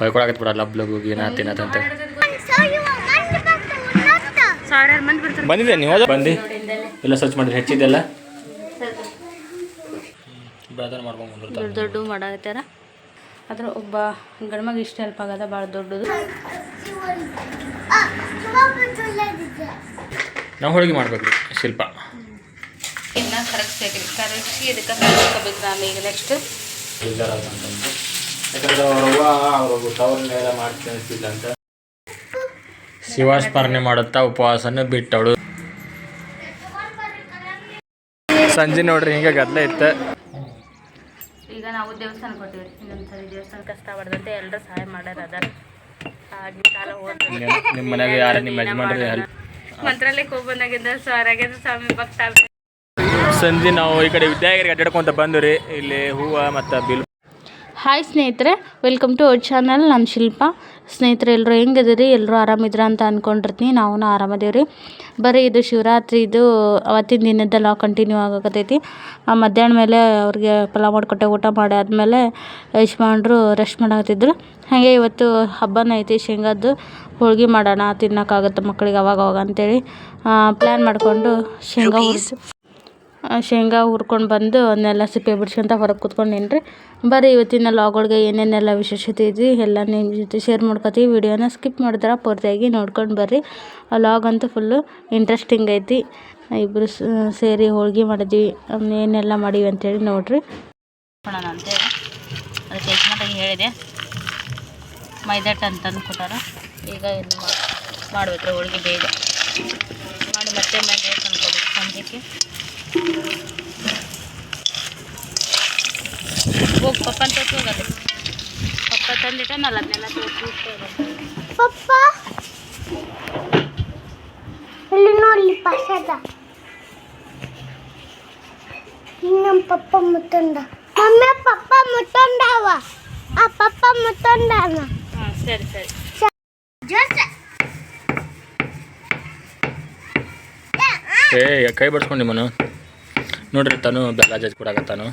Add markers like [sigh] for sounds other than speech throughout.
ಹೊಯ್ಕೊಳಕತ್ ಬಿಡ ಲಬ್ ಲಬ್ ಏನ ತಿನ್ನತ್ತಂತ ಸಾವಿರಾರು ಮಂದಿ ಬರ್ತಾರೆ. ಬಂದಿದೆ ನೀವು? ಬಂದು. ಎಲ್ಲ ಸರ್ಚ್ ಮಾಡಿದ್ರೆ ಹೆಚ್ಚಿದ್ದೆಲ್ಲ. ಬ್ರದರ್ ಮಾಡ್ಕೊಂಡು ಬಂದಿರ್ತಾರೆ ದೊಡ್ಡ ದೊಡ್ಡ ಮಾಡಾಕತ್ತಾರ. ಅದ್ರ ಒಬ್ಬ ಗಂಡ್ಮಗ ಇಷ್ಟ ಹೆಲ್ಪ್ ಆಗದ ಭಾಳ ದೊಡ್ಡದು. ನಾವು ಹೋಳಿಗೆ ಮಾಡ್ಬೇಕ್ರಿ ಶಿಲ್ಪ. ಇನ್ನು ಕರಗಿಸ್ಬೇಕ್ರಿ ಕರಗಿಸಿ ಇದಕ್ಕೆ ನಾನು ಈಗ ನೆಕ್ಸ್ಟ್ ಬೇಜಾರಾದಂತಂದು ಯಾಕಂದ್ರೆ ಅವ್ರವ್ವ ಅವ್ರ ತವರನ್ನೆಲ್ಲ ಮಾಡ್ತೀನಿ ಅನ್ಸ್ತಿಲ್ಲ ಅಂತ ಶಿವಾಸ್ಮರಣೆ ಮಾಡುತ್ತಾ ಉಪವಾಸನ ಬಿಟ್ಟವಳು. ಸಂಜೆ ನೋಡ್ರಿ ಹಿಂಗ ಗದ್ದಲ ಇತ್ತ. ಈಗ ನಾವು ದೇವಸ್ಥಾನ ಕೊಟ್ಟಿವಿ ಇನ್ನೊಂದ್ಸರಿ ದೇವಸ್ಥಾನ ಕಷ್ಟ ಬಡ್ದಂತೆ ಎಲ್ಲರೂ ಸಹಾಯ ಮಾಡ್ಯಾರ ಅದಾರ. ಆಗಿನ ಕಾಲ ಹೋದ್ರೆ ನಿಮ್ಮ ಮನ್ಯಾಗ ಯಾರ ನಿಮ್ಮ ಯಜಮಾನ್ರಿ ಮಂತ್ರಾಲಯಕ್ಕೆ ಹೋಗಿ ಬಂದಾಗಿಂದ ಸಾರಾಗ್ಯದ ಸ್ವಾಮಿ ಭಕ್ತ ಸಂಜೆ ನಾವು ಈ ಕಡೆ ವಿದ್ಯಾಗಿರಿ ಅಡ್ಡಾಡ್ಕೊಂತ ಬಂದ್ರಿ ರೀ. ಇಲ್ಲಿ ಹೂವು ಮತ್ತ ಬಿಲ್ ಹಾಯ್ ಸ್ನೇಹಿತರೆ ವೆಲ್ಕಮ್ ಟು ಅವರ್ ಚಾನಲ್ ನಾನು ಶಿಲ್ಪ. ಸ್ನೇಹಿತರೆ ಎಲ್ಲರೂ ಹೆಂಗಿದ್ದೀರಿ? ಎಲ್ಲರೂ ಆರಾಮಿದ್ರ ಅಂತ ಅಂದ್ಕೊಂಡಿರ್ತೀನಿ ನಾವು ಆರಾಮದೇವ್ರಿ. ಬರೀ ಇದು ಶಿವರಾತ್ರಿ ಇದು ಅವತ್ತಿನ ದಿನದ್ದೆಲ್ಲ ಕಂಟಿನ್ಯೂ ಆಗಕತ್ತೈತಿ. ಆ ಮಧ್ಯಾಹ್ನ ಮೇಲೆ ಅವ್ರಿಗೆ ಪಲಾವ್ ಮಾಡಿಕೊಟ್ಟೆ ಊಟ ಮಾಡಿ ಆದಮೇಲೆ ಯಜಮಾನ್ರು ರೆಸ್ಟ್ ಮಾಡಾಕತ್ತಿದ್ರು. ಹಾಗೆ ಇವತ್ತು ಹಬ್ಬನ ಐತಿ ಶೇಂಗಾದ್ದು ಹೋಳ್ಗೆ ಮಾಡೋಣ ತಿನ್ನೋಕ್ಕಾಗುತ್ತೆ ಮಕ್ಕಳಿಗೆ ಅವಾಗವಾಗ ಅವಾಗ ಅಂತೇಳಿ ಪ್ಲ್ಯಾನ್ ಮಾಡಿಕೊಂಡು ಶೇಂಗಾ ಶೇಂಗಾ ಹುರ್ಕೊಂಡು ಬಂದು ಅದನ್ನೆಲ್ಲ ಸಿಪ್ಪೆ ಬಿಡ್ಸ್ಕೊಂತ ಹೊರಗೆ ಕೂತ್ಕೊಂಡು ರೀ ಬರ್ರಿ ಇವತ್ತಿನ ಲಾಗೊಳಗೆ ಏನೇನೆಲ್ಲ ವಿಶೇಷತೆ ಇದೆ ಎಲ್ಲ ನಿಮ್ಮ ಜೊತೆ ಶೇರ್ ಮಾಡ್ಕೊತೀವಿ. ವಿಡಿಯೋನ ಸ್ಕಿಪ್ ಮಾಡಿದ್ರೆ ಪೂರ್ತಿಯಾಗಿ ನೋಡ್ಕೊಂಡು ಬರ್ರಿ. ಆ ಲಾಗ್ ಅಂತೂ ಫುಲ್ಲು ಇಂಟ್ರೆಸ್ಟಿಂಗ್ ಐತಿ. ಇಬ್ಬರು ಸೇರಿ ಹೋಳ್ಗೆ ಮಾಡಿದ್ವಿ. ಏನೆಲ್ಲ ಮಾಡೀವಿ ಅಂತೇಳಿ ನೋಡ್ರಿ. ಅಂತೇಳಿ. ಅದಕ್ಕೆ ಹೇಳಿದೆ. ಮೈದಾಟ ಅಂತ ತಂದು ಕೊಟ್ಟಾರ ಈಗ ಇದು ಮಾಡ್ಬೇಕು ಹೋಳಿಗೆ ಬೇಗ. ಮಾಡಿ ಮತ್ತೆ ಮೇಲೆ ತಂದ್ಕೊಬೇಕು ಸಂಜೆಗೆ. ಹೋಗಿ ಪಪ್ಪನ ತೋರ್ಸಿ ಹೋಗದು ಪಪ್ಪ ತಂದಿಟ್ಟನಲ್ಲ ಅದನ್ನೆಲ್ಲ ತೋರಿಸಿ ಪಪ್ಪ ಇಲ್ಲಿ ನೋಡಿ ಪಸದ ನಮ್ಮ ಪಪ್ಪ ಮುತ್ತಂಡ ಮಮ್ಮಿ ಪಪ್ಪ ಮುತ್ತಂಡವ ಆ ಪಪ್ಪ ಮುತ್ತಂಡನ ಹಾಂ ಸರಿ ಸರಿ ಜೋಸ ಏ ಕೈ ಬಡ್ಸ್ಕೊಂಡು ಮನು ನೋಡ್ರಿ ತಾನು ಬೆಲ್ಲ ಜಜ್ ಕೊಡಾಕತ್ತಾನು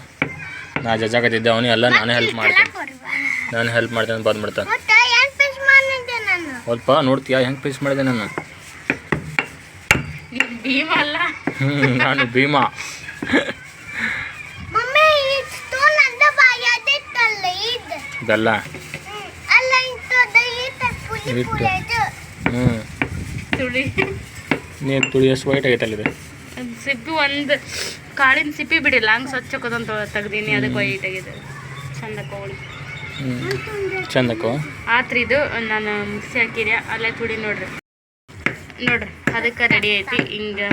ನಾ ಜಜ್ಜಾಕತ್ತಿದ್ದೆ ಅವನು ಎಲ್ಲ ನಾನೇ ಹೆಲ್ಪ್ ಮಾಡ್ತೀನಿ. ನಾನು ಹೆಲ್ಪ್ ಮಾಡ್ತೇನೆ ಬಂದ್ ಮಾಡ್ತಾನೆ ಸ್ವಲ್ಪ ನೋಡ್ತೀಯಾ ಹೆಂಗೆ ಪೀಸ್ ಮಾಡಿದೆ ನಾನು? ಭೀಮ ಅಲ್ಲ? ಹ್ಞೂ ನಾನು ಭೀಮಾ. ಬೆಲ್ಲ. ಹ್ಞೂ ತುಳಿ. ನೀರು ತುಳಿ ಎಷ್ಟು ವೈಟ್ ಸಿಪ್ಪಿ ಒಂದು. ಕಾಳಿನ ಸಿಪ್ಪಿ ಬಿಡಿಲ್ಲ ಹಂಗೆ ಸ್ವಚ್ಛ ಕೊದಂತ ತೆಗ್ದೀನಿ ಅದಕ್ಕೆ ವೈಟ್ ಆಗಿದೆ. ಚಂದ ಕೋಳಿ ಚಂದಕ ಚಂದಕ್ಕೋ? ಆತ್ರಿ ಇದು ನಾನು ಮಿಕ್ಸಿ ಹಾಕಿದೆ ಅಲ್ಲೇ ತುಡಿ ನೋಡ್ರಿ. ನೋಡ್ರಿ ಅದಕ್ಕೆ ರೆಡಿ ಐತಿ ಹಿಂಗೆ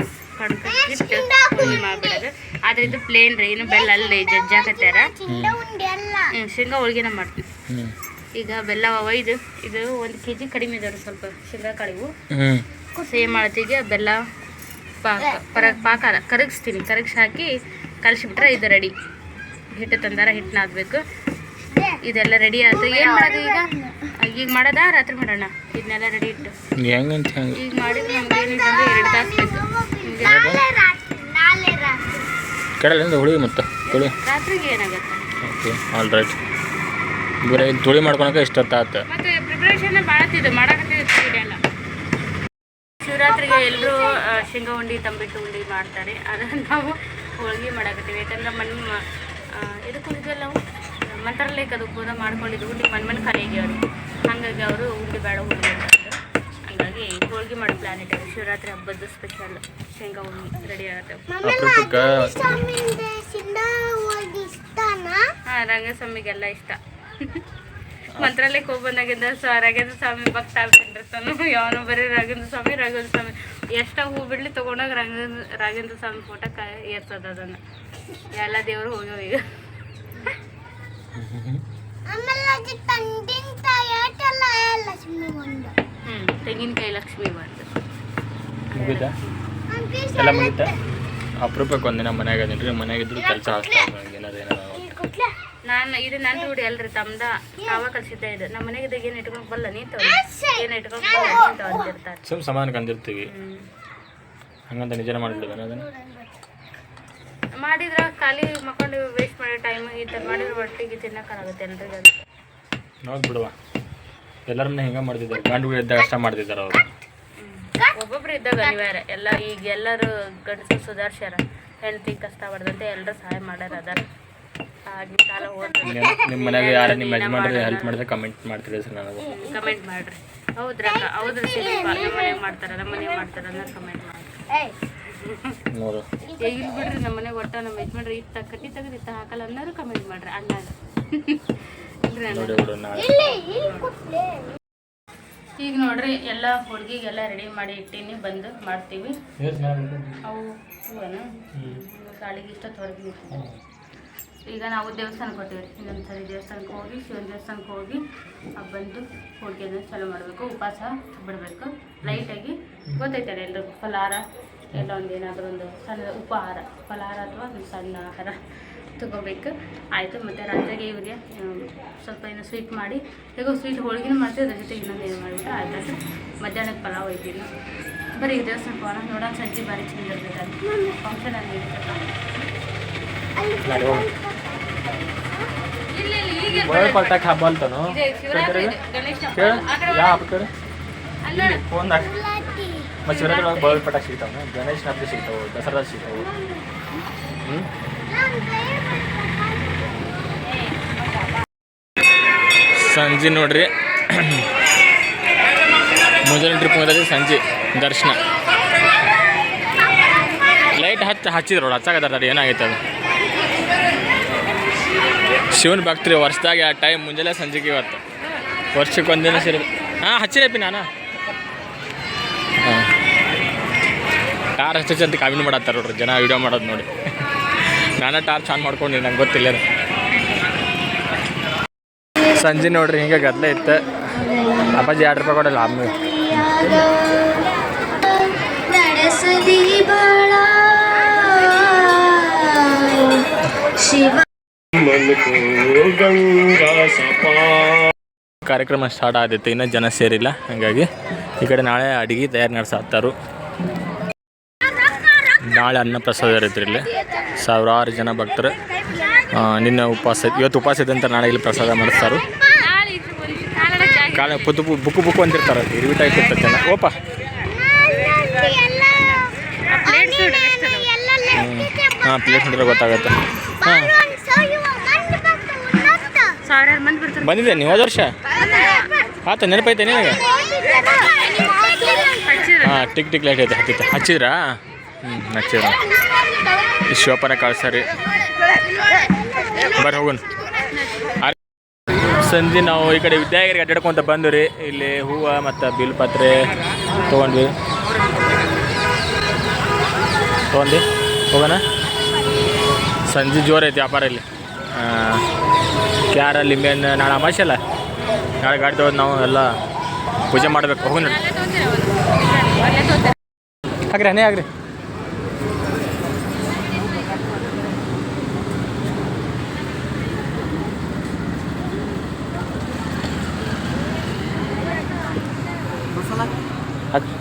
ಮಾಡ್ಬಿಡೋದು. ಆದ್ರೆ ಇದು ಪ್ಲೇನ್ ರೀ ಇನ್ನು ಬೆಲ್ಲ ಅಲ್ಲಿ ಜಜ್ಜಾಕತ್ಯಾರ ಚಿಂಡ ಉಂಡೆ ಅಲ್ಲ ಹ್ಮ್, ಶೇಂಗಾ ಹೋಳ್ಗೆನ ಮಾಡ್ತೀವಿ. ಈಗ ಬೆಲ್ಲ ಒಯ್ದು ಇದು ಒಂದು ಕೆ ಜಿ ಕಡಿಮೆ ಇದಾವ್ರಿ ಸ್ವಲ್ಪ ಶೇಂಗಾ ಕಾಳಿವು ಹ್ಞೂ ಸೇಮ್ ಮಾಡ್ತೀವಿ ಬೆಲ್ಲ ಪಾಕ ಪರ ಪಾಕ ಅಲ್ಲ ಕರಗಿಸ್ತೀನಿ. ಕರಗಿಸಿ ಹಾಕಿ ಕಲಸಿಬಿಟ್ರೆ ಇದು ರೆಡಿ ಹಿಟ್ಟು ತಂದಾರ ಹಿಟ್ಟು ನಾದಬೇಕು ಇದೆಲ್ಲ ರೆಡಿ ಆಯ್ತು. ಏನು ಮಾಡೋದು ಈಗ? ಈಗ ಮಾಡೋದಾ? ರಾತ್ರಿ ಮಾಡೋಣ. ಇದನ್ನೆಲ್ಲ ರೆಡಿ ಇಟ್ಟು. ಈಗ ಮಾಡಿದ್ರೆ ನಮ್ಗೆ ಎರಡು ತಾಸು ಬೇಕು. ನಾಳೆ ರಾತ್ರಿ ನಾಳೆ ರಾತ್ರಿ. ಕೆಡಲಿಂದ ಹುಳಿ ಮತ್ತು. ತುಳಿ ರಾತ್ರಿಗೆ ಏನಾಗುತ್ತೆ? ಓಕೆ ಆಲ್ ರೈಟ್ ಬರೀ ತುಳಿ ಮಾಡ್ಕೊಳಕ್ಕೆ ಆಯ್ತು ಮತ್ತೆ ಪ್ರಿಪ್ರೇಷನ್ ಮಾಡಕತ್ತಿದ್ದು. ಶಿವರಾತ್ರಿಗೆ ಎಲ್ಲರೂ ಶೇಂಗಾ ಉಂಡಿ ತಂಬಿಟ್ಟು ಉಂಡಿ ಮಾಡ್ತಾರೆ. ಅದನ್ನು ನಾವು ಹೋಳಿಗೆ ಮಾಡಕತ್ತೀವಿ. ಯಾಕಂದ್ರೆ ಮನ್ ಇದಕ್ಕೆ ಹೋಗಿದ್ವಲ್ಲ ನಾವು? ಮಂತ್ರಾಲಯಕ್ಕೆ ಅದು ಹೋದ ಮಾಡ್ಕೊಂಡಿದ್ದು ಉಂಡಿ ಮನ್ ಮನ್ ಖಾಲಿ ಆಗ್ಯಾವ್ರಿ ಹಾಗಾಗಿ ಅವರು ಉಂಡಿ ಬೇಡ ಉಂಡಿ ಹಾಗಾಗಿ ಹೋಳ್ಗೆ ಮಾಡೋ ಪ್ಲ್ಯಾನ್ ಇಟ್ಟಿವಿ ಶಿವರಾತ್ರಿ ಹಬ್ಬದ ಸ್ಪೆಷಲ್ ಶೇಂಗಾ ಉಂಡಿ ರೆಡಿ ಆಗತ್ತೆ ಹಾಂ ರಂಗಸ್ವಾಮಿಗೆಲ್ಲ ಇಷ್ಟ. [laughs] ಮಂತ್ರಾಲಯಕ್ಕೆ ಹೋಗಿ ಬಂದಾಗಿಂದ ಸ ರಾಘೇಂದ್ರ ಸ್ವಾಮಿ ಭಕ್ತ ಆಗ್ಬಿಟ್ಟಿರ್ತಾನು ಯಾವನು ಬರೀ ರಾಘೇಂದ್ರ ಸ್ವಾಮಿ ರಾಘೇಂದ್ರ ಸ್ವಾಮಿ. ಎಷ್ಟ ಹೂ ಬಿಡ್ಲಿ ತಗೊಂಡಾಗ ರಾಘೇಂದ್ರ ರಾಘೇಂದ್ರ ಸ್ವಾಮಿ ಫೋಟೋ ಕ ಏರ್ತದ ಅದನ್ನು. ಎಲ್ಲ ದೇವರು ಹೋಗ್ಯಾವ ಈಗ. ತೆಂಗಿನಕಾಯಿ ಲಕ್ಷ್ಮಿ ಬಂದು ಎಲ್ಲ ಮುಗಿತಾ? ಅಪರೂಪಕ್ಕೆ ಒಂದಿನ ಮನೆಯಾಗ ಮನೆಯಾಗಿದ್ರು ಕೆಲಸ ಆಗ್ತಾವ ಏನಾರ ಏನಾರ ಕೊಟ್ಲೆ. ನಾನು ಇದು ನನ್ನ ಹುಡಿ ಅಲ್ರಿ ತಮ್ದ. ತಾವ ಕಲ್ಸಿದ್ದೆ ಇದು. ನಮ್ಮ ಮನೆಗೆ ಏನು ಇಟ್ಕೊಂಡು ಬಲ್ಲ ನೀ ತಗೋ ಏನು ಇಟ್ಕೊಂಡು ಬಲ್ಲ ಅಂತಿರ್ತಾರೆ. ಸಮಾಧಾನ ಕಂದಿರ್ತೀವಿ ಹಂಗಂತ ನಿಜನ ಅದನ್ನು? ಮಾಡಿದ್ರೆ ಖಾಲಿ ಮಕ್ಕೊಂಡು ವೇಸ್ಟ್ ಮಾಡೋ ಟೈಮ್ ಈ ಥರ ಮಾಡಿದ್ರೆ ಒಟ್ಟಿಗೆ ತಿನ್ನಕ್ಕಾಗುತ್ತೆ ಎಲ್ರಿಗೂ ಅದು. ನೋಡ್ ಬಿಡುವ ಎಲ್ಲರನ್ನ ಹಿಂಗೆ ಮಾಡ್ತಿದ್ದಾರೆ. ಗಂಡುಗಳು ಇದ್ದಾಗ ಅಷ್ಟ ಮಾಡ್ತಿದ್ದಾರೆ ಅವರು. ಒಬ್ಬೊಬ್ರು ಇದ್ದಾಗ ಅನಿವಾರ್ಯ. ಎಲ್ಲ ಈಗ ಎಲ್ಲರೂ ಗಂಡಸರು ಸುಧಾರ್ಸ್ಯಾರ. ಹೆಂಡತಿ ಕಷ್ಟ ಪಡ್ದಂತೆ ಎಲ್ಲರೂ ಸಹಾಯ ಮಾಡ್ಯಾರ ಅದಾರ. ನಿಮ್ಮ ಮನ್ಯಾಗ ಯಾರ ನಿಮ್ಮ ಯಜಮಾನ್ರಿ ಹೆಲ್ಪ್ ಮಾಡಿದ್ರೆ ಕಮೆಂಟ್ ಮಾಡ್ತೀರಿ ಸರ್ ನನಗೆ. ಕಮೆಂಟ್ ಮಾಡ್ರಿ. ಹೌದ್ರಾ ಹೌದ್ರಿ ಶಿಲ್ಪ ನಮ್ಮ ಮನೆಗೆ ಮಾಡ್ತಾರ ನಮ್ಮ ಮನೆಗೆ ಮಾಡ್ತಾರ ಅಂದ್ರೆ ಕಮೆಂಟ್ ಮಾಡ್ರಿ. ನೋಡು. ಈಗ ಇಲ್ಲಿ ಬಿಡ್ರಿ ನಮ್ಮ ಮನೆಗೆ ಒಟ್ಟ ನಮ್ಮ ಯಜಮಾನ್ರಿ ಇತ್ತ ಕಟ್ಟಿ ತೆಗೆದು ಇತ್ತ ಹಾಕಲ್ಲ ಅನ್ನೋರು ಕಮೆಂಟ್ ಮಾಡ್ರಿ ಅಣ್ಣಾಗ ಇಲ್ರಿ ಅಣ್ಣ. ನೋಡಿ ಬಿಡು ನಾಳೆ. ಈಗ ನೋಡ್ರಿ ಎಲ್ಲ ಹುಡುಗಿಗೆಲ್ಲ ರೆಡಿ ಮಾಡಿ ಇಟ್ಟೀನಿ ಬಂದು ಮಾಡ್ತೀವಿ. ಅವು ಹೂವನ? ಗಾಳಿಗೆ ಇಷ್ಟ ಹೊರಗೆ ಈಗ ನಾವು ದೇವಸ್ಥಾನಕ್ಕೆ ಹೊಟ್ಟಿವಿ ಇನ್ನೊಂದು ಸರಿ ದೇವಸ್ಥಾನಕ್ಕೆ ಹೋಗಿ ಶಿವನ ದೇವಸ್ಥಾನಕ್ಕೆ ಹೋಗಿ ಆ ಬಂದು ಹೋಳಿಗೆನ ಚಾಲೂ ಮಾಡಬೇಕು ಉಪವಾಸ ಬಿಡಬೇಕು. ಲೈಟಾಗಿ ಗೊತ್ತೈತಲ್ಲ ಎಲ್ಲರಿಗೂ ಫಲಹಾರ ಎಲ್ಲ ಒಂದು ಏನಾದರೂ ಒಂದು ಸಣ್ಣ ಉಪಹಾರ ಫಲಹಾರ ಅಥವಾ ಒಂದು ಸಣ್ಣ ಆಹಾರ ತಗೋಬೇಕು. ಆಯಿತು ಮತ್ತು ರಾತ್ರಿಗೆ ಇವರಿಗೆ ಸ್ವಲ್ಪ ಏನೋ ಸ್ವೀಟ್ ಮಾಡಿ ಈಗ ಸ್ವೀಟ್ ಹೋಳಿಗೆನೂ ಮಾಡ್ತೀವಿ ಅದ್ರ ಜೊತೆಗೆ ಇನ್ನೊಂದು ಏನು ಮಾಡಿಬಿಟ್ಟು ಆಯ್ತು. ಮಧ್ಯಾಹ್ನಕ್ಕೆ ಪಲಾವ್ ಒಯ್ತೀನಿ ಬರೀ ಈಗ ದೇವಸ್ಥಾನಕ್ಕೆ ಹೋಗೋಣ ನೋಡೋಣ ಸಂಜೆ ಭಾರಿ ಚಂದ ಇರ್ತೈತೆ ಫಂಕ್ಷನ್ ಅಲ್ಲಿ ಬಳೆ ಪಲ್ಟಾಕ್ ಹಬ್ಬ. ಅಂತಾನು ಯಾವ ಹಬ್ಬ ಕೇಳು. ಫೋನ್ದಾಗ ಮತ್ತು ಶಿವರಾತ್ರಿ ಒಳಗೆ ಪಟಾಕ್ ಸಿಗ್ತಾವ ಗಣೇಶನ ಹಬ್ಬ ಸಿಗ್ತಾವೆ ದಸರಾ ಸಿಗ್ತಾವೆ. ಹ್ಞೂ ಸಂಜೆ ನೋಡ್ರಿ. ಮುಂಜಾನೆ ಟ್ರಿಪ್ ಮುಗಿದ್ರೆ ಸಂಜೆ ದರ್ಶನ. ಲೈಟ್ ಹಚ್ಚ ಹಚ್ಚಿದ್ರು ನೋಡಿ ಹಚ್ಚಾಕತ್ತಾರ ಏನಾಗೈತೆ ಅದು? ಶಿವನ ಭಕ್ತರಿ, ವರ್ಷದಾಗ ಆ ಟೈಮ್ ಮುಂಜಾನೆ ಸಂಜೆಗೆ ಇವತ್ತು. ವರ್ಷಕ್ಕೆ ಒಂದಿನ ಸೇರಿ ಹಾಂ ಹಚ್ಚಿರಪ್ಪಿ ನಾನು. ಟಾರ್ ಹಚ್ಚಿ ಅಂತ ಕಾಮಿಡಿ ಮಾಡತ್ತಾರ ನೋಡ್ರಿ, ಜನ ವಿಡಿಯೋ ಮಾಡೋದು ನೋಡಿ. ನಾನು ಟಾರ್ ಚಾನ್ ಮಾಡ್ಕೊಂಡು ನಂಗೆ ಗೊತ್ತಿಲ್ಲ. ಸಂಜೆ ನೋಡ್ರಿ, ಹಿಂಗೆ ಗದ್ದಲೆ ಇತ್ತು. ಅಪ್ಪಾಜಿ ಎರಡು ರೂಪಾಯಿ ಕೊಡಲ್ಲ ಕಾರ್ಯಕ್ರಮ ಸ್ಟಾರ್ಟ್ ಆದಿತ್ತು ಇನ್ನೂ ಜನ ಸೇರಿಲ್ಲ, ಹಾಗಾಗಿ ಈ ಕಡೆ ನಾಳೆ ಅಡಿಗೆ ತಯಾರು ನಡೆಸತ್ತಾರು ನಾಳೆ ಅನ್ನ ಪ್ರಸಾದ ಇರುತ್ತೆ ಇಲ್ಲಿ ಸಾವಿರಾರು ಜನ ಭಕ್ತರು ನಿನ್ನೆ ಉಪವಾಸ ಇವತ್ತು ಉಪವಾಸ ಇದೆ ಅಂತ ನಾಳೆ ಇಲ್ಲಿ ಪ್ರಸಾದ ಮಾಡಿಸ್ತಾರೆ. ಕಾಲ ಪುತ್ತು ಬುಕ್ಕು ಬುಕ್ಕು ಅಂತಿರ್ತಾರೆ ಇರ್ವಿ ಟೈಪ್ ಇರ್ತದೆ ಜನ. ಓಪ. ಹಾಂ ಪ್ಲೇಸ್ ನೋಡಿದ್ರೆ ಗೊತ್ತಾಗುತ್ತೆ. ಹಾಂ. ಸಾವಿರಾರು ಮಂದಿ ಬಂದಿದೆ ನೀವು ಹೋದ ವರ್ಷ? ಆತ ನೆನಪೈತೆ ನಿನಗೆ? ಹಾ ಹಾಂ ಟಿಕ್ ಟಿಕ್ ಲೈಟ್ ಐತೆ ಹತ್ತಿತ್ತು. ಹಚ್ಚಿದ್ರಾ? ಹ್ಞೂ ಹಚ್ಚಿದ್ರ. ಈ ಶಿವಪ್ಪನ ಕಳ್ಸರಿ ಬರ್ರಿ ಹೋಗೋಣ ಸಂಜೆ ನಾವು ಈ ಕಡೆ ವಿದ್ಯಾಗಿರಿಗೆ ಅಡ್ಡಾಡ್ಕೊಂತ ಬಂದು ರೀ. ಇಲ್ಲಿ ಹೂವು ಮತ್ತು ಬಿಲ್ಪತ್ರೆ ತೊಗೊಂಡ್ವಿ. ತೊಗೊಂಡು ಹೋಗೋಣ? ಸಂಜೆ ಜೋರೈತಿ ಐತಿ ವ್ಯಾಪಾರ ಇಲ್ಲಿ. ಕ್ಯಾರ ಲಿಂಬೆಹಣ್ಣು ನಾಳೆ ಅಮಾಸೆ ಅಲ್ಲ? ನಾಳೆ ಗಾಡಿ ತೊಗೊಂಡು ನಾವು ಎಲ್ಲ ಪೂಜೆ ಮಾಡಬೇಕು. ಹೋಗಿ ಆಗ್ರಿ ಹನೇ ಆಗ್ರಿ. ಹಚ್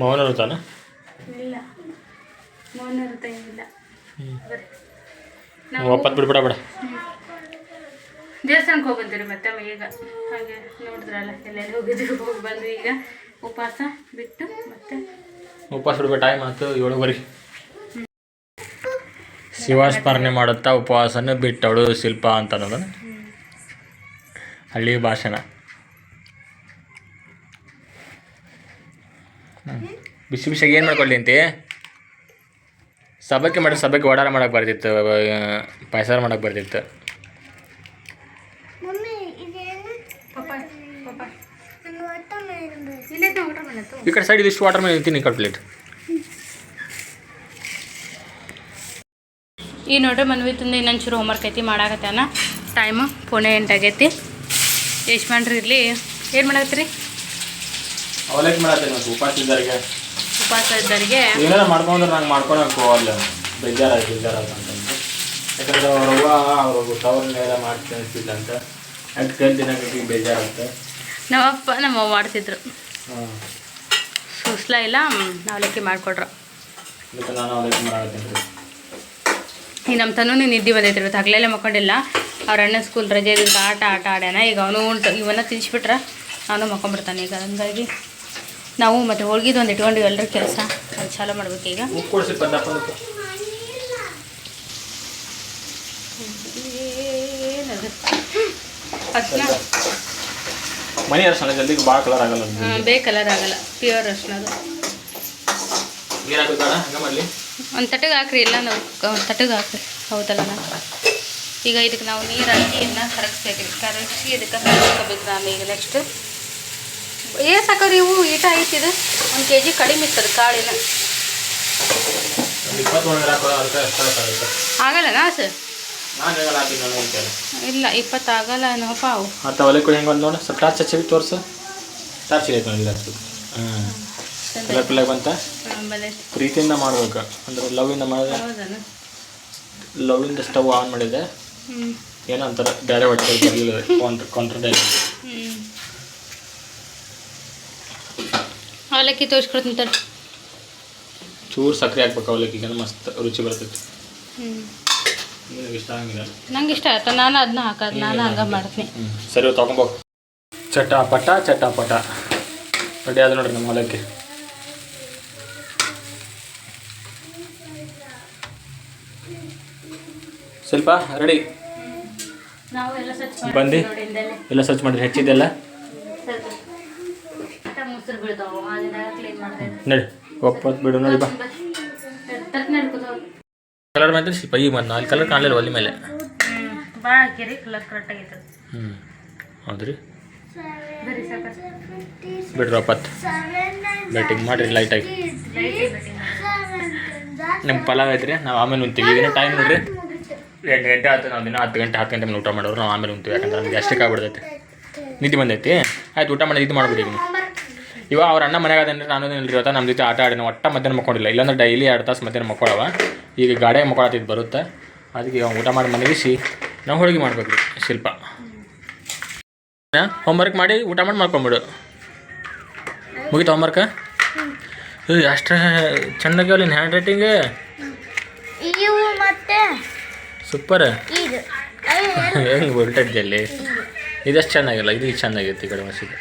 ಮೌನ ವೃತನ ಇಲ್ಲ. ಮೌನ ವೃತ ಇಲ್ಲ. ಬರ್ರಿ ಒಪ್ಪತ್ತು ಬಿಡ್ಬಿಡ ಬಿಡ. ದೇವಸ್ಥಾನಕ್ಕೆ ಬಂದಿರಿ ಮತ್ತೆ ಈಗ. ಹಾಗೆ ನೋಡಿದ್ರಲ್ಲ ಎಲ್ಲೆಲ್ಲಿ ಹೋಗಿದ್ರು ಹೋಗಿ ಬಂದು ಈಗ. ಉಪವಾಸ ಬಿಟ್ಟು ಮತ್ತೆ ಉಪವಾಸ ಬಿಡ್ಬೇಕು ಟೈಮ್ ಆಯ್ತು ಏಳುವರೆ ಶಿವಸ್ಮರಣೆ ಮಾಡುತ್ತಾ ಉಪವಾಸನ ಬಿಟ್ಟವಳು ಶಿಲ್ಪ ಅಂತ ಅನ್ನೋದನ್ನು. ಹಳ್ಳಿ ಭಾಷಣ. ಬಿಸಿ ಬಿಸಿಯಾಗಿ ಏನು ಮಾಡ್ಕೊಳ್ಳಿ ಅಂತಿ? ಸಬಕ್ಕೆ ಮಾಡಿ ಸಬಕ್ಕೆ ಓಡಾರ ಮಾಡಕ್ಕೆ ಬರ್ತಿತ್ತು ಪಾಯಸ ಮಾಡಕ್ಕೆ ಬರ್ತಿತ್ತು. ಈ ಕಡೆ ಸೈಡ್ ಇದಿಷ್ಟು ವಾಟರ್ ಮೇಲೆ ತಿನ್ನಿ ಕಟ್ ಪ್ಲೇಟ್ ಈ ನೋಡ್ರಿ ಮನ್ವಿ ತಂದು ಇನ್ನೊಂದು ಚೂರು ಹೋಮ್ವರ್ಕ್ ಐತಿ ಮಾಡಾಕತ್ತಾನ ಟೈಮು ಪುಣೆ ಎಂಟಾಗೈತಿ ಯಜಮಾನ್ರಿ ಇರಲಿ ಏನು ಮಾಡತ್ತೀರಿ ಅವಲಕ್ಕಿ ಮಾಡತ್ತೆ ಉಪವಾಸ ಇದ್ದವ್ರಿಗೆ. ಉಪವಾಸ ಇದ್ದವರಿಗೆ. ಏನಾರ ಮಾಡ್ಕೊಂಡ್ರೆ ನಂಗೆ ಮಾಡ್ಕೊಳಕ್ಕೆ ಹೋಗಲ್ಲ. ಬೇಜಾರಾಯ್ತು ಬೇಜಾರಾಯ್ತು ಅಂತಂದು ಯಾಕಂದ್ರೆ ಅವ್ರ ಅವ್ವ ಅವ್ರ ತವ್ರನ್ನೆಲ್ಲ ಮಾಡ್ತೀನಿ ಅನ್ಸಿಲ್ಲ ಅಂತ ಅದಕ್ಕೆ ಕೈ ದಿನಕ್ಕೆ ಬೇಜಾರಾಗುತ್ತೆ. ನಮ್ಮಪ್ಪ ನಮ್ಮವ್ವ ಮಾಡ್ತಿದ್ರು. ಸುಸ್ಲ ಇಲ್ಲ ಅವಲಕ್ಕಿ ಮಾಡಿಕೊಟ್ರು. ಅದಕ್ಕೆ ನಾನು ಅವಲಕ್ಕಿ ಮಾಡಾಕತ್ತೀನಿ ರೀ ಈಗ ನಮ್ಮ ತನೂ ನಿದ್ದೆ ಬಂದೈತಿ ಇವತ್ತು ಹಗಲೆಲ್ಲ ಮಕ್ಕೊಂಡಿಲ್ಲ. ಅವ್ರ ಅಣ್ಣ ಸ್ಕೂಲ್ ರಜೆ ಇದ್ದಿದ್ದು ಆಟ ಆಟ ಆಡ್ಯಾನ. ಈಗ ಅವನು ಉಂಟು ಇವನ್ನ ತಿನ್ನಿಸ್ಬಿಟ್ರೆ ಅವನು ಮಕ್ಕೊಂಬಿಡ್ತಾನೆ ಈಗ ಹಂಗಾಗಿ ನಾವು ಮತ್ತೆ ಹೋಳ್ಗಿದು ಒಂದು ಇಟ್ಕೊಂಡು ಎಲ್ಲರ ಕೆಲಸ ಅದು ಚಾಲೂ ಮಾಡ್ಬೇಕು ಈಗ. ಉಪ್ಪು ಕೊಡಿಸಿ ಪದ್ದಪ್ಪ ಏನದು ಅರ್ಶಿನ ಮನೆ ಅರ್ಶನ ಜಲ್ದಿ ಭಾಳ ಕಲರ್ ಆಗಲ್ಲ ಬೇ ಕಲರ್ ಆಗಲ್ಲ ಪ್ಯೂರ್ ಅರ್ಶನ ಅದು. ಒಂದು ತಟ್ಟಗೆ ಹಾಕ್ರಿ ಇಲ್ಲ ನಾವು ಒಂದು ತಟ್ಟಗೆ ಹಾಕ್ರಿ. ಹೌದಲ್ಲ ನಾ ಈಗ ಇದಕ್ಕೆ ನಾವು ನೀರು ಹಾಕಿ ಇದನ್ನ ಕರಗಿಸ್ಬೇಕ್ರಿ. ಕರಗಿಸಿ ಇದಕ್ಕೆ ಕರಗಿಸ್ಕೋಬೇಕು ನಾನು ಈಗ ನೆಕ್ಸ್ಟ್ ಏ ಸಾಕೋ ಇವು ಈಟ ಐತಿದು ಒಂದು ಕೆ ಜಿ ಕಡಿಮೆ ಇರ್ತದೆ ಕಾಳಿನ. ಆಗಲ್ಲನಾ ಸರ್? ಇಲ್ಲ ಇಪ್ಪತ್ತು ಆಗಲ್ಲ ನೋಪ ಅವು ಮತ್ತು ಅವಲಕ್ಕಿ ಕೂಡ ಹೆಂಗೆ ಬಂದು ನೋಡಿ. ಸ್ವಲ್ಪ ಟಾರ್ಚ್ ಹಚ್ಚಿ ತೋರಿಸು. ಟಾರ್ಚ್ ಇಲ್ಲ ಹಚ್ಚು ಹಾಂ ಕಲರ್ ಬಂತ? ಪ್ರೀತಿಯಿಂದ ಮಾಡ್ಬೇಕು. ಅಂದ್ರೆ ಲವಿಂದ ಮಾಡಿದೆ ಲವ್ವಿಂದ ಸ್ಟವ್ ಆನ್ ಮಾಡಿದೆ ಏನೋ ಅಂತಾರೆ ಬೇರೆ ಹೊಟ್ಟೆ ಕಾಂಟ್ರ ಕಾಂಟ್ರ ಡೈಲಿ ಹ್ಞೂ ಅವಲಕ್ಕಿ ತೋರಿಸ್ಕೊಡ್ತೀನಿ ತಡಿ. ಚೂರು ಸಕ್ಕರೆ ಹಾಕ್ಬೇಕು ಅವಲಕ್ಕಿಗೆ ಮಸ್ತ್ ರುಚಿ ಬರ್ತೈತಿ. ಹ್ಞೂ ನಿನಗೆ ಇಷ್ಟ ಆಗಿಲ್ಲ ನಂಗೆ ಇಷ್ಟ ಆಯ್ತು. ನಾನು ಅದನ್ನ ಹಾಕೋದು ನಾನು ಹಂಗೆ ಮಾಡ್ತೀನಿ. ಸರಿ ತಗೊಂಬೋ. ಚಟಾಪಟ ಚಟಾಪಟ. ರೆಡಿ ಆದ ನೋಡ್ರಿ ನಮ್ಮ ಹೊಲಕ್ಕೆ ಸ್ವಲ್ಪ ರೆಡಿ. ನಾವು ಎಲ್ಲ ಸ್ವಚ್ಛ ಬಂದು. ಎಲ್ಲ ಸರ್ಚ್ ಮಾಡಿರಿ ಹೆಚ್ಚಿದ್ದೆಲ್ಲ? ಮುಸ್ರು ಬೀಳ್ತಾವ ಅದನ್ನ ಕ್ಲೀನ್ ಮಾಡಿದೆ? ನಡಿ ಒಪ್ಪತ್ತು ಬಿಡು ನೋಡಿ ಬಾ. ಕಲರ್ ಮಾತ್ರ ಸ್ವಲ್ಪ ಈ ಮತ್ತು ಅಲ್ಲಿ ಕಲರ್ ಕಾಣಲಿಲ್ಲ ಒಲಿ ಮೇಲೆ. ಹ್ಞೂ ಭಾಳ ಹಾಕಿರಿ ಕಲರ್ ಕರೆಕ್ಟ್ ಆಗೈತೆ. ಹ್ಞೂ ಹೌದ್ರಿ. ಬರೀ ಸಾಕು. ಬಿಡ್ರಿ ಒಪ್ಪತ್ತು ಬ್ಯಾಟಿಂಗ್ ಮಾಡಿರಿ ಲೈಟಾಗಿ ನಮ್ಮ ಪಲಾವ್ ಐತ್ರಿ ನಾವು ಆಮೇಲೆ ಉಂತೀವಿ ಈಗಿನ ಟೈಮ್ ನೋಡ್ರಿ. ಎಂಟು ಗಂಟೆ ಆಯ್ತು ನಾವು ದಿನ ಹತ್ತು ಗಂಟೆ ಹತ್ತು ಗಂಟೆ ಮೇಲೆ ಊಟ ಮಾಡೋರು ನಾವು ಆಮೇಲೆ ಉಂತೀವಿ ಯಾಕಂದ್ರೆ ನಮ್ಗೆ ಅಷ್ಟಕ್ಕೆ ಆಗ್ಬಿಡ್ತೈತೆ. ನಿದ್ದೆ ಬಂದೈತಿ. ಆಯ್ತು ಊಟ ಮಾಡಿ ಇದು ಮಾಡ್ಬಿಡಿ ಈಗ. ಇವಾಗ ಅವ್ರ ಅಣ್ಣ ಮನೆಗೆ ಅದೇನ್ರಿ ನಾನು ಇಲ್ರಿ ಇವತ್ತು ನಮ್ಮ ಜೊತೆ ಆಟ ಆಡಿನ ಒಟ್ಟ ಮಧ್ಯಾಹ್ನ ಮಕ್ಕೊಂಡಿಲ್ಲ. ಇಲ್ಲಾಂದ್ರೆ ಡೈಲಿ ಎರಡು ತಾಸು ಮಧ್ಯಾಹ್ನ ಮಕ್ಕೊಳವ. ಈಗ ಗಾಡಿಯಾಗ ಮಕ್ಕೊಳತ್ತಿದ್ದು ಬರುತ್ತೆ. ಅದಕ್ಕೆ ಇವಾಗ ಊಟ ಮಾಡಿ ಮನೆಗಿಸಿ ನಾವು ಹೋಳಿಗೆ ಮಾಡ್ಬೇಕು ಶಿಲ್ಪ. ಹೋಮ್ವರ್ಕ್ ಮಾಡಿ ಊಟ ಮಾಡಿ ಮಾಡ್ಕೊಂಬಿಡು ಮುಗೀತು ಹೋಮ್ವರ್ಕ ಅಷ್ಟು ಚೆಂದಾಗ್ಯಾವಲ್ಲ ನಿನ್ನ ಹ್ಯಾಂಡ್ ರೈಟಿಂಗ್ ಸೂಪರ್ ಇದು. ಹೆಂಗೆ ಉಲ್ಟಜ್ಜಲ್ಲಿ ಇದಷ್ಟು ಚೆನ್ನಾಗಿಲ್ಲ ಇದು ಚೆನ್ನಾಗಿತ್ತು ಈ ಕಡೆ ಮಸೀದು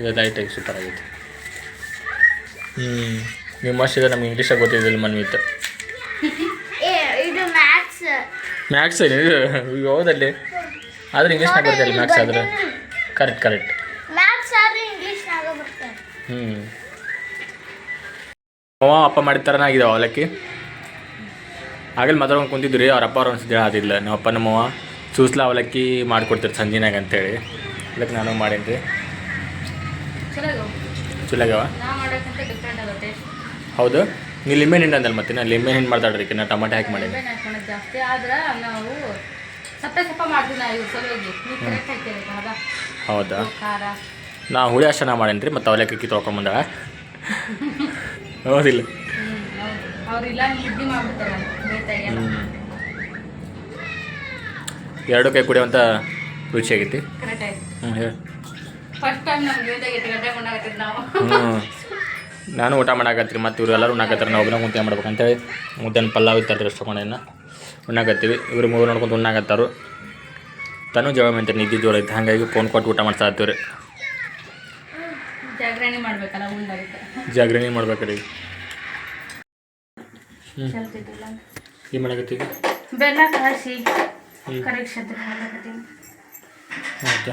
ಇದು ಲೈಟಾಗಿ ಸೂಪರ್ ಆಗೈತೆ. ಹ್ಞೂ ನೀವು ಮಸ್ತಿದೆ ನಮ್ಗೆ ಇಂಗ್ಲೀಷಾಗಿ ಗೊತ್ತಿದ್ದಿಲ್ಲ ಮನ್ವಿತ್ತು ಏ ಇದು ಮ್ಯಾಥ್ಸ್ ಮ್ಯಾಕ್ಸ್ ಇದು? ಹೌದಲ್ಲಿ. ಆದ್ರೆ ಇಂಗ್ಲೀಷ್ನಾಗ ಬರ್ತಿಲ್ಲ ಮ್ಯಾಕ್ಸ್ ಆದ್ರೆ. ಕರೆಕ್ಟ್ ಕರೆಕ್ಟ್ ಹ್ಞೂ ಅವ ಅಪ್ಪ ಮಾಡಿದ ಥರನೇ ಆಗಿದೆ ಅವಲಕ್ಕಿ ಆಗಲಿ ಮಾತಾಡ್ಕೊಂಡು ಕುಂತಿದ್ರು ರೀ ಅವ್ರ ಅಪ್ಪ ಅವ್ರು ಅನ್ಸಿದ್ರೆ ಆದಿಲ್ಲ. ನಮ್ಮ ಅಪ್ಪ ನಮ್ಮವ್ವ ಸೂಸ್ಲ ಅವಲಕ್ಕಿ ಮಾಡಿಕೊಡ್ತಾರೆ ಸಂಜಿನಾಗ ಅಂತೇಳಿ. ಅದಕ್ಕೆ ನಾನು ಮಾಡೇನಿ ರೀ ನಾ ಆಗುತ್ತೆ ಹೌದು. ನೀವು ಲಿಂಬೆ ಹಣ್ಣು ಅಂದಲ್ಲ ಮತ್ತೆ ನಾನು ಲಿಂಬೆ ಹಣ್ಣು ಮಾಡ್ತಾಡ್ರಿ ನಾ ಟಮಾಟೆ ಹಾಕಿ ಮಾಡೀನಿ ಬೆಣ್ಣೆ ಹಾಕ್ಕೊಳೋದು ಜಾಸ್ತಿ ಆದ್ರೆ ನಾವು ಸಪ್ಪೆ ಸಪ್ಪ ಮಾಡ್ತೀವಿ ನಾವು ಇವ್ರ ಸಲುವಾಗಿ. ನೀವು ಕರೆಕ್ಟ್ ಹಾಕ್ತೀರಿ ಹೌದಾ? ನಾ ಹುಳಿ ಅಷ್ಟನ ಮಾಡೇನ್ರಿ ರೀ ಮತ್ತು ಅವಲಕ್ಕಿ ತೊಳ್ಕೊಂಬಂದಾಳ ಹೌದಿಲ್ಲ. ಎರಡು ಕೈ ಕುಡಿಯುವಂಥ ರುಚಿಯಾಗೈತಿ ಹ್ಞೂ ಹೇಳಿ. ಫಸ್ಟ್ ಟೈಮ್ ಗಂಟೆ ನಾವು. ನಾನು ಊಟ ಮಾಡಾಕತ್ತೀರಿ ಮತ್ತು ಇವ್ರು ಎಲ್ಲರೂ ಉಣ್ಣಾಕತ್ತಾರೆ ನಾವು ಒಬ್ಬನ ಮಾಡ್ಬೇಕು ಅಂತೇಳಿ. ಮುದ್ದೆನ ಪಲ್ಲಾವ್ ಇತ್ತಲ್ರಿ ತೊಗೊಂಡೇನ ಉಣ್ಣಾಕತ್ತೀವಿ. ಇವ್ರು ಮೂರು ನೋಡ್ಕೊಂಡು ಉಣ್ಣಾಕತ್ತಾರು. ತನು ಜವ ಮಂತ್ರಿ ನಿದ್ದೆ ಜೋರ ಐತೆ ಹಾಗಾಗಿ ಫೋನ್ ಕೊಟ್ಟು ಊಟ ಮಾಡ್ತಾ ಇರ್ತೀವಿ ರೀ ಜಾಗರಣೆ ಮಾಡ್ಬೇಕಲ್ಲ ಜಾಗರಣೆ ಮಾಡ್ಬೇಕ್ರಿ. ಹ್ಞೂ ಏನು ಮಾಡಾಕತ್ತೀವಿ ಬೆಲ್ಲ ಕಾಯಿಸಿ ಕರೆಕ್ಷ ಕರೆಕ್ಟ್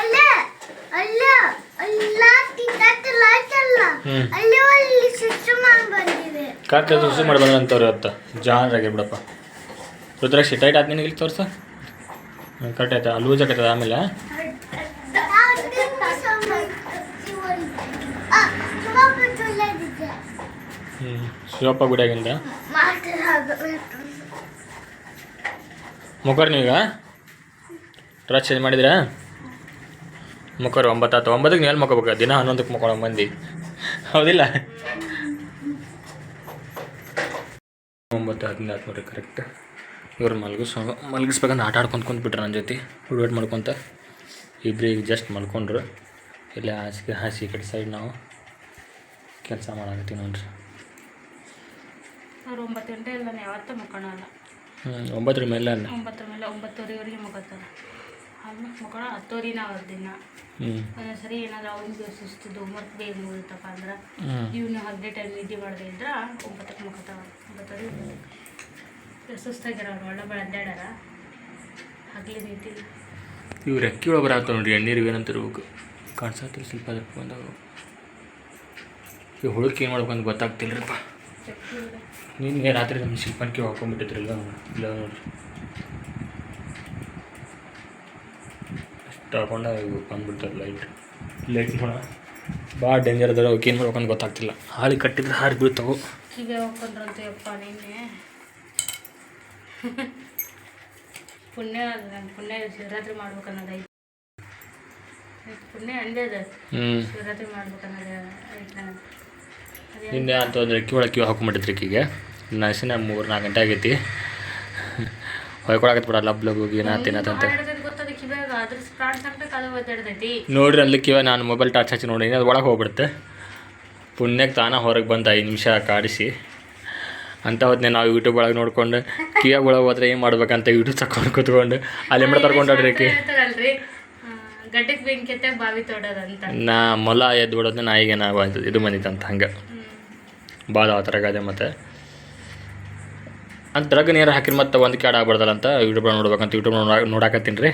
ಅಲ್ಲ ಅಲ್ಲ ಅಲ್ಲ ಅಲ್ಲಿ ಅಲ್ಲಿ ಸ್ವಿಚ್ ಮಾಡಿ ಮಾಡಿ ಬಂದಂತವ್ರು ಇವತ್ತು. ಜಾನ್ ಬಿಡಪ್ಪ. ರುದ್ರಾಕ್ಷಿ ಟೈಟ್ ಆದ ನಿನಗೆ ಇಲ್ಲಿ ತೋರ್ಸ. ಹ್ಞೂ ಕರೆಕ್ಟ್ ಆಯ್ತಾ? ಲೂಸ್ ಆಗತ್ತದ ಆಮೇಲೆ? ಹ್ಞೂ ಶಿವಪ್ಪ ಗುಡಿಯಾಗಿಂದ? ಮುಖರ್ ನೀವೀಗ ಡ್ರೆಸ್ ಚೇಂಜ್ ಮಾಡಿದ್ರಾ ಮುಖರು ಒಂಬತ್ತು ಆತು ಒಂಬತ್ತಕ್ಕೆ ಮೇಲೆ ಮಕ್ಕೋಬೇಕು ದಿನ ಹನ್ನೊಂದಕ್ಕೆ ಮುಖೊಳಂಗೆ ಬಂದು ಹೌದಿಲ್ಲ? ಒಂಬತ್ತು ಹದಿನೈದು ನೋಡ್ರಿ ಕರೆಕ್ಟ್ ಇವ್ರು ಮಲಗಿಸ್ ಮಲಗಿಸ್ಬೇಕಂದ್ರೆ ಆಟ ಆಡ್ಕೊಂತ ಕುಂತ್ಬಿಟ್ರೆ ನನ್ನ ಜೊತೆ. ವೇಟ್ ಮಾಡ್ಕೊತ ಇಬ್ಬರು ಈಗ ಜಸ್ಟ್ ಮಲ್ಕೊಂಡ್ರು. ಇಲ್ಲೇ ಹಾಸಿಗೆ ಹಾಸಿ ಕಡೆ ಸೈಡ್ ನಾವು. ಕೆಲಸ ಮಾಡಾಕತ್ತೀವಿ ನೋಡ್ರಿ. ಅವ್ರು ಒಂಬತ್ತು ಗಂಟೆ ಇಲ್ಲ ಯಾವತ್ತೂ ಮುಕ್ಕೊಳಲ್ಲ ಹ್ಞೂ ಒಂಬತ್ತರ ಮೇಲೆ ಒಂಬತ್ತರ ಮೇಲೆ ಒಂಬತ್ತುವರೆವರೆಗೆ ಮುಗೋತಾರೆ ಆಲ್ಮೋಸ್ಟ್ ಮಕ್ಕಳ ಹತ್ತುವರೆ ನಾವು ದಿನ ಒಂದೊಂದ್ಸರಿ ಏನಾದ್ರು ಅವ್ರಿಗೆ ಸುಸ್ತಿದ್ದು ಹೋಮ್ವರ್ಕ್ ಬೇಗ ಮುಗಿತಪ್ಪ ಅಂದ್ರೆ ಇವನು ಹದಿನೈದು ಟೈಮ್ ನಿದ್ದೆ ಮಾಡದೆ ಇದ್ರೆ ಒಂಬತ್ತಕ್ಕೆ ಮುಖತಾವ ಒಂಬತ್ತುವರೆ ಅವ್ರು ಒಳ್ಳೆ ಬೆಳೆ ಅಡ್ಡಾಡ್ಯಾರ. ಹಗಲಿ ನಿಂತಿಲ್ಲ ಇವ್ರು ರೆಕ್ಕಿ ಒಳಗೆ ಬರತ್ತ ನೋಡ್ರಿ ಎಣ್ಣೀರು ಏನಂತ ಇರ್ಬೇಕು ಕಾಣಿಸತ್ತಿಲ್ಲ ಸ್ವಲ್ಪ ಅದಕ್ಕೆ ಬಂದಾಗ. ಈ ಹುಳಕ್ಕೆ ಏನು ಮಾಡ್ಬೇಕಂತ ಗೊತ್ತಾಗ್ತಿಲ್ರಿಪ್ಪ. ನಿನ್ನೆ ರಾತ್ರಿ ನಮ್ಮ ಶಿಲ್ಪನ್ಕೆ ಹಾಕೊಂಡ್ಬಿಟ್ಟಿದ್ರಲ್ಲ ಇಲ್ಲ ನೋಡ್ರಿ ಅಷ್ಟು ಹಾಕೊಂಡ ಇವು ಬಂದ್ಬಿಡ್ತಾರೆ ಲೈಟ್ ಲೈಟ್ ನೋಡ. ಭಾಳ ಡೇಂಜರ್ ಅದಾರ ಅವಕ್ಕೆ ಏನು ಮಾಡ್ಬೇಕಂತ ಗೊತ್ತಾಗ್ತಿಲ್ಲ. ಹಾಳಿ ಕಟ್ಟಿದ್ರೆ ಹಾರಿ ಬೀಳ್ತಾವೆ. ಹೀಗೆ ಹೋಗ್ಕೊಂಡ್ರಂತ ಯಪ್ಪ ನಿನ್ನೆ. ಪುಣ್ಯ ನನ್ನ ಪುಣ್ಯ ಶಿವರಾತ್ರಿ ಮಾಡ್ಬೇಕನ್ನೋದು ಐತೆ. ಪುಣ್ಯ ಅಂದೇ ಅದ. ಹ್ಞೂ ಶಿವರಾತ್ರಿ ಮಾಡ್ಬೇಕನ್ನೋದು ಐತೆ ನನಗೆ. ಅದೇ ಅಂತ ಅಂತಂದ್ರೆ ರೆಕ್ಕಿ ಒಳಗೆ ಕ್ಯೂ ಹಾಕೊಂಡ್ಬಿಟ್ಟಿದ್ರಿ ಈಕಿಗೆ. ನಸಿನ ಮೂರು ನಾಲ್ಕು ಗಂಟೆ ಆಗೈತಿ. ಹೊಯ್ಕೊಳಕತ್ ಬಿಡ ಲಬ್ ಲಬ್ ಏನಾತೇನಂತ ಅದು ಒದ್ದಾಡ್ತೈತಿ ನೋಡ್ರಿ ಅಲ್ಲಿ ಕಿವ ನಾನು ಮೊಬೈಲ್ ಟಾರ್ಚ್ ಹಚ್ಚಿ ನೋಡಿ ಅದು ಒಳಗೆ ಹೋಗ್ಬಿಡುತ್ತೆ. ಪುಣ್ಯಕ್ಕೆ ತಾನೇ ಹೊರಗೆ ಬಂದ ಐದು ನಿಮಿಷ ಕಾಡಿಸಿ. ಅಂತ ಹೊತ್ತಿನ ನಾವು ಯೂಟ್ಯೂಬ್ ಒಳಗೆ ನೋಡ್ಕೊಂಡು ಕಿವಿಯಾಗ ಒಳಗೆ ಹೋದ್ರೆ ಏನು ಮಾಡ್ಬೇಕಂತ ಯೂಟ್ಯೂಬ್ ತಕೊಂಡು ಕೂತ್ಕೊಂಡು ಅಲ್ಲಿ ಮಾಡಿ ತರ್ಕೊಂಡ್ರಿ ನಾ ಮೊಲ ಎದ್ದು ಬಿಡೋದು ನಾಯಿಗೆ ನಾವು ಇದು ಬಂದಿತ್ತಂತ ಹಂಗೆ. ಭಾಳ ಆ ಥರ ಗಾದೆ ಮತ್ತು. ಅಂತ ಡ್ರಗ್ ನೀರು ಹಾಕಿರಿ ಮತ್ತೆ ಒಂದು ಕ್ಯಾಡ್ ಆಗ್ಬಾರ್ದಲ್ಲ ಅಂತ ಯೂಟ್ಯೂಬ್ ನೋಡ್ಬೇಕಂತ ಯೂಟ್ಯೂಬ್ ನೋಡಿ ನೋಡಾಕತ್ತೀನಿ ರೀ.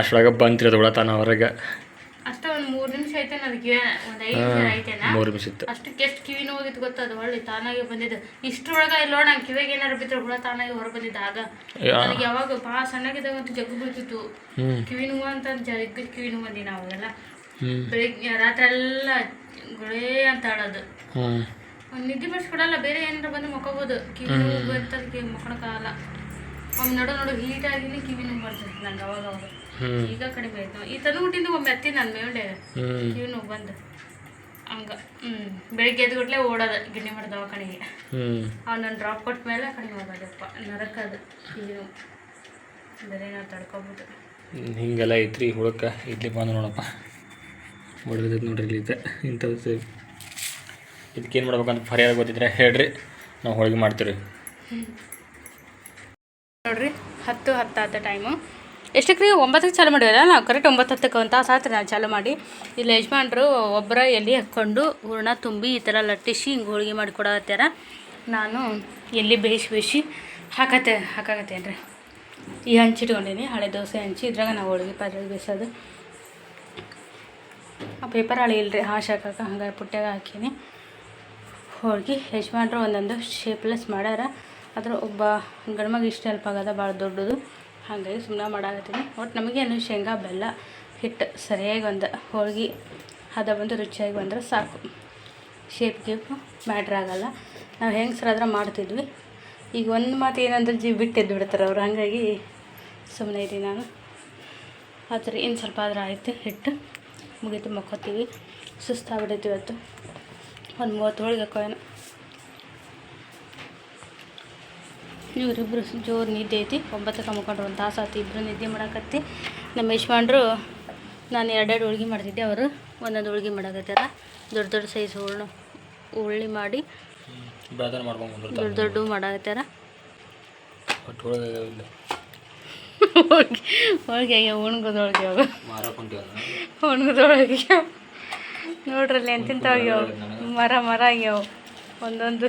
ಅಷ್ಟೊಳಗೆ ಬಂತಿರೋದು ಬಿಡ ತಾನು ಹೊರಗೆ ಅಷ್ಟೇ ಒಂದು ಮೂರು ನಿಮಿಷ ಐತೆ ನನಗೆ ಒಂದು ಐದು ನಿಮಿಷ ಐತೆ ಮೂರು ನಿಮಿಷ ಇತ್ತು. ಅಷ್ಟಕ್ಕೆ ಎಷ್ಟು ಕಿವಿ ನೋವಿತ್ತು ಗೊತ್ತದ ಒಳ್ಳೆ ತಾನಾಗೆ ಬಂದಿದ್ದು. ಇಷ್ಟರೊಳಗೆ ಇಲ್ಲ ನಂಗೆ ಕಿವಿಗೆ ಏನಾರು ಬಿದ್ದರೆ ಹುಳ ತಾನಾಗೆ ಹೊರ ಬಂದಿದ್ದ. ಆಗ ನನಗೆ ಯಾವಾಗ ಭಾಳ ಸಣ್ಣಗಿದ್ದಾಗಂತೂ ಜಗ್ಗು ಬೀಳ್ತಿತ್ತು. ಕಿವಿ ನೋವು ಅಂತ ಜಗ್ಗ ಕಿವಿ ನೋವು ಬಂದಿ ನಾವೆಲ್ಲ ಬೆಳಿಗ್ಗೆ ರಾತ್ರಿ ಎಲ್ಲ ಗುಳೇ ಅಂತ ಆಡೋದು ಹ್ಞೂ ಬರ್ಸ್ ಕೊಡಲ್ಲ ಬೇರೆ ಏನಾರ ಬಂದು ಮಕ್ಕೋಬೋದು ಕಿವಿ ನೋವು ಮಕ್ಕೊಳಕ್ಕಾಗಲ್ಲ ಒಮ್ಮೆ ನೋಡು ನೋಡು ಹೀಟ್ ಆಗಿನೇ ಕಿವಿ ನೋವು ಬರ್ತದೆ ನಂಗೆ ಅವಾಗ ಅವಾಗ ಈಗ ಕಡಿಮೆ ಆಯ್ತು. ಈ ತಂದು ಹುಟ್ಟಿಂದ ಒಮ್ಮೆ ಎತ್ತಿ ನನ್ನ ಮೇಲೆ. ಕಿವಿ ನೋವು ಬಂದು ಹಂಗ ಹ್ಞೂ ಬೆಳಿಗ್ಗೆ ಎದ್ಗುಟ್ಲೆ ಓಡೋದು ಗಿಣ್ಣಿ ಮಾಡಿ ದವಾಖಾನೆಗೆ. ಆ ನನ್ನ ಡ್ರಾಪ್ ಕೊಟ್ಟ ಮೇಲೆ ಕಡಿಮೆ ಆಗೋದಪ್ಪ ನರಕದು ಕಿವಿ ನೋವು. ಬೇರೆ ನಾವು ತಡ್ಕೊಬೋದು. ಹಿಂಗೆಲ್ಲ ಐತ್ರಿ ಹುಳಕ್ಕೆ ಇಡ್ಲಿ ಬಂದು ನೋಡಪ್ಪ. ಹೊಡೆದೈತೆ ನೋಡ್ರಿ ಇಲ್ಲಿ ಇಂಥದ್ದು ಸೇಮ್ ಇದಕ್ಕೇನು ಮಾಡ್ಬೇಕಂತ ಪರಿಹಾರ ಗೊತ್ತಿದ್ರೆ ಹೇಳ್ರಿ. ನಾವು ಹೋಳಿಗೆ ಮಾಡ್ತೀವಿ ನೋಡ್ರಿ, ಹತ್ತು ಹತ್ತಾದ ಟೈಮು ಎಷ್ಟಕ್ಕೆ ರೀ ಒಂಬತ್ತಕ್ಕೆ ಚಾಲು ಮಾಡಿವಲ್ಲ? ನಾವು ಕರೆಕ್ಟ್ ಒಂಬತ್ತು ಹತ್ತಕ್ಕೆ ಅಂತ ಆತು ನಾವು ಚಾಲು ಮಾಡಿ. ಇಲ್ಲಿ ಯಜಮಾನ್ರು ಒಬ್ಬರ ಎಲ್ಲಿ ಹಾಕ್ಕೊಂಡು ಹೂರ್ಣ ತುಂಬಿ ಈ ಥರ ಲಟ್ಟಿಸಿ ಹಿಂಗೆ ಹೋಳಿಗೆ ಮಾಡಿ ಕೊಡತ್ತಾರ ನಾನು ಎಲ್ಲಿ ಬೇಯಿಸಿ ಬೇಯಿಸಿ ಹಾಕತ್ತೆ ಹಾಕಾಕತ್ತೇನೆ ರೀ ಈ ಹಂಚಿಟ್ಕೊಂಡೀನಿ ಹಳೆ ದೋಸೆ ಹಂಚಿ. ಇದ್ರಾಗ ನಾವು ಹೋಳಿಗೆ ಪಾತ್ರೆ ಬೇಯಿಸೋದು. ಆ ಪೇಪರ್ ಹಳೆ ಇಲ್ರಿ ಹಾಶ್ ಹಾಕಕ್ಕೆ ಹಂಗಾಗಿ ಪುಟ್ಟಿಯಾಗ ಹಾಕೀನಿ. ಹೋಳ್ಗೆ ಯಜಮಾನ್ರು ಒಂದೊಂದು ಶೇಪ್ಲೆಸ್ ಮಾಡ್ಯಾರ. ಆದ್ರೆ ಒಬ್ಬ ಗಣಮಗ ಇಷ್ಟ ಹೆಲ್ಪ್ ಆಗದ ಭಾಳ ದೊಡ್ಡದು. ಹಾಗಾಗಿ ಸುಮ್ಮನೆ ಮಾಡಾಕತ್ತೀನಿ. ಒಟ್ಟು ನಮಗೇನು ಶೇಂಗಾ, ಬೆಲ್ಲ, ಹಿಟ್ಟು ಸರಿಯಾಗಿ ಒಂದು ಹೋಳ್ಗೆ ಹದ ಬಂದು ರುಚಿಯಾಗಿ ಬಂದ್ರೆ ಸಾಕು. ಶೇಪ್ ಗೀಪ್ ಮ್ಯಾಟ್ರ್ ಆಗಲ್ಲ. ನಾವು ಹೆಂಗಸ್ರಾದ್ರೆ ಮಾಡ್ತಿದ್ವಿ. ಈಗ ಒಂದು ಮಾತು ಏನಂದ್ರೆ ಜೀವ ಬಿಟ್ಟು ಎದ್ದು ಬಿಡ್ತಾರೆ ಅವ್ರು. ಹಾಗಾಗಿ ಸುಮ್ಮನೆ ಇದ್ದೀನಿ ನಾನು. ಆದರೆ ಇನ್ನು ಸ್ವಲ್ಪ ಆದ್ರೆ ಆಯಿತು ಹಿಟ್ಟು. ಮುಗಿತು ಮಕ್ಕೋತೀವಿ. ಸುಸ್ತಾಗ್ಬಿಡೈತಿ ಇವತ್ತು. ಒಂದು ಮೂವತ್ತು ಹೋಳಿಗೆ ಹಾಕೋಣ ಇವರಿಬ್ಬರು ಜೋರು ನಿದ್ದೆ ಐತಿ. ಒಂಬತ್ತಕ್ಕೆ ಮುಖಂಡ್ರು ಒಂದು ತಾಸು ಆತು ಇಬ್ಬರು ನಿದ್ದೆ ಮಾಡಾಕತ್ತಿ. ನಮ್ಮ ಯಶ್ವಾಂಡ್ರು ನಾನು ಎರಡೆರಡು ಹೋಳ್ಗೆ ಮಾಡ್ತಿದ್ದೆ ಅವರು ಒಂದೊಂದು ಹೋಳ್ಗೆ ಮಾಡಾಕತ್ತಾರ. ದೊಡ್ಡ ದೊಡ್ಡ ಸೈಜ್ ಹೂರ್ಣ ಉಳ್ಳಿ ಮಾಡಿ ದೊಡ್ಡ ದೊಡ್ಡ ಮಾಡಾಕತ್ತಾರ. ಹೋಳಿಗೆ ಹೋಳ್ಗೆ ಹೋಳ್ಗೆ ಅವ ಮಾರಾಕೊಂತೀವಲ್ಲ ಒಣಗದೊಳಗೆ ನೋಡ್ರಲ್ಲಿ ಎಂತಿಂತ ಆಗ್ಯಾವ? ಮರ ಮರ ಆಗ್ಯಾವ ಒಂದೊಂದು.